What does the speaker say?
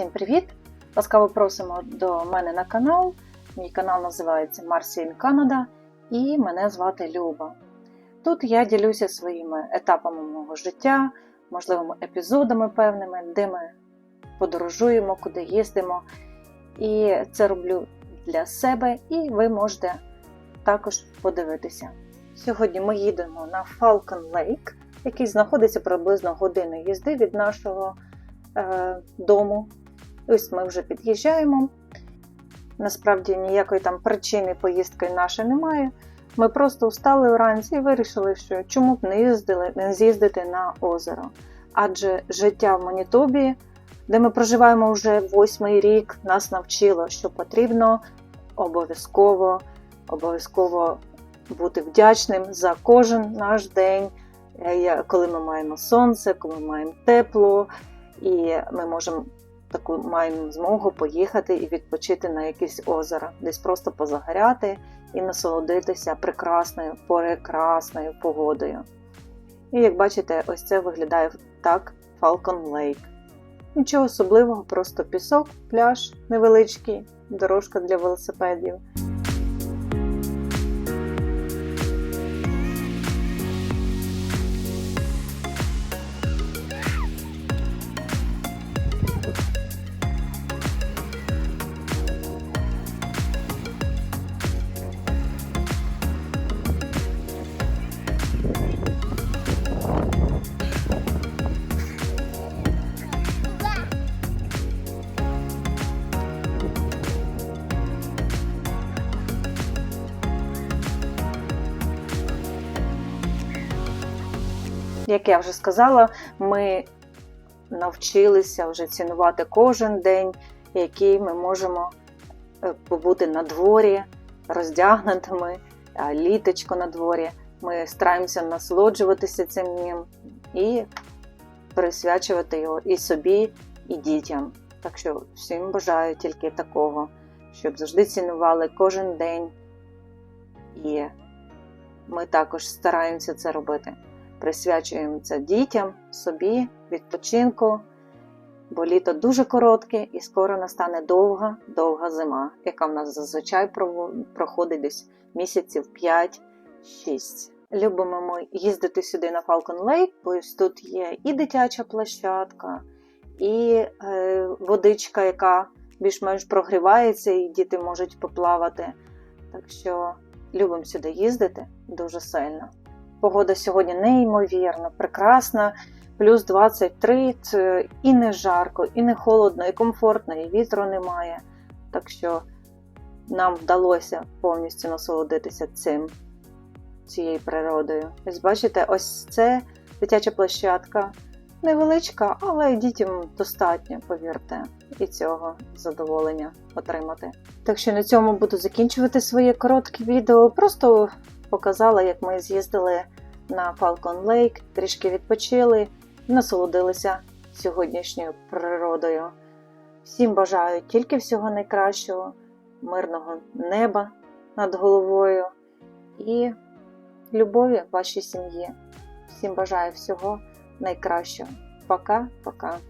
Всім привіт! Ласкаво просимо до мене на канал. Мій канал називається Marcy in і мене звати Люба. Тут я ділюся своїми етапами мого життя, можливими епізодами певними, де ми подорожуємо, куди їздимо. І це роблю для себе, і ви можете також подивитися. Сьогодні ми їдемо на Falcon Lake, який знаходиться приблизно години їзди від нашого е, дому. Ось ми вже під'їжджаємо. Насправді ніякої там причини поїздки нашої немає. Ми просто встали вранці і вирішили, що чому б не їздили, не з'їздити на озеро. Адже життя в Манітобі, де ми проживаємо вже восьмий рік, нас навчило, що потрібно обов'язково, обов'язково бути вдячним за кожен наш день, е, коли ми маємо сонце, коли ми маємо тепло, і ми можемо таку маємо змогу поїхати і відпочити на якесь озеро, десь просто позагоряти і насолодитися прекрасною, прекрасною погодою. І як бачите, ось це виглядає так Falcon Lake. Нічого особливого, просто пісок, пляж невеличкий, дорожка для велосипедів. Як я вже сказала, ми навчилися вже цінувати кожен день, який ми можемо е, побути на дворі, роздягнутими, літочко на дворі. Ми стараємося насолоджуватися цим днем і присвячувати його і собі, і дітям. Так що всім бажаю тільки такого, щоб завжди цінували кожен день. І ми також стараємося це робити присвячуємо це дітям, собі, відпочинку, бо літо дуже коротке і скоро настане довга, довга зима, яка в нас зазвичай проходить десь місяців 5-6. Любимо ми їздити сюди на Falcon Lake, бо тут є і дитяча площадка, і е, водичка, яка більш-менш прогрівається, і діти можуть поплавати. Так що любимо сюди їздити дуже сильно. Погода сьогодні неймовірно, прекрасна, плюс 23, це і не жарко, і не холодно, і комфортно, і вітру немає. Так що нам вдалося повністю насолодитися цим, цією природою. Ось бачите, ось це дитяча площадка. Невеличка, але дітям достатньо, повірте, і цього задоволення отримати. Так що на цьому буду закінчувати своє коротке відео. Просто показала, як ми з'їздили на Falcon Lake, трішки відпочили насолодилися сьогоднішньою природою. Всім бажаю тільки всього найкращого, мирного неба над головою і любові вашій сім'ї. Всім бажаю всього найкращого. Пока-пока.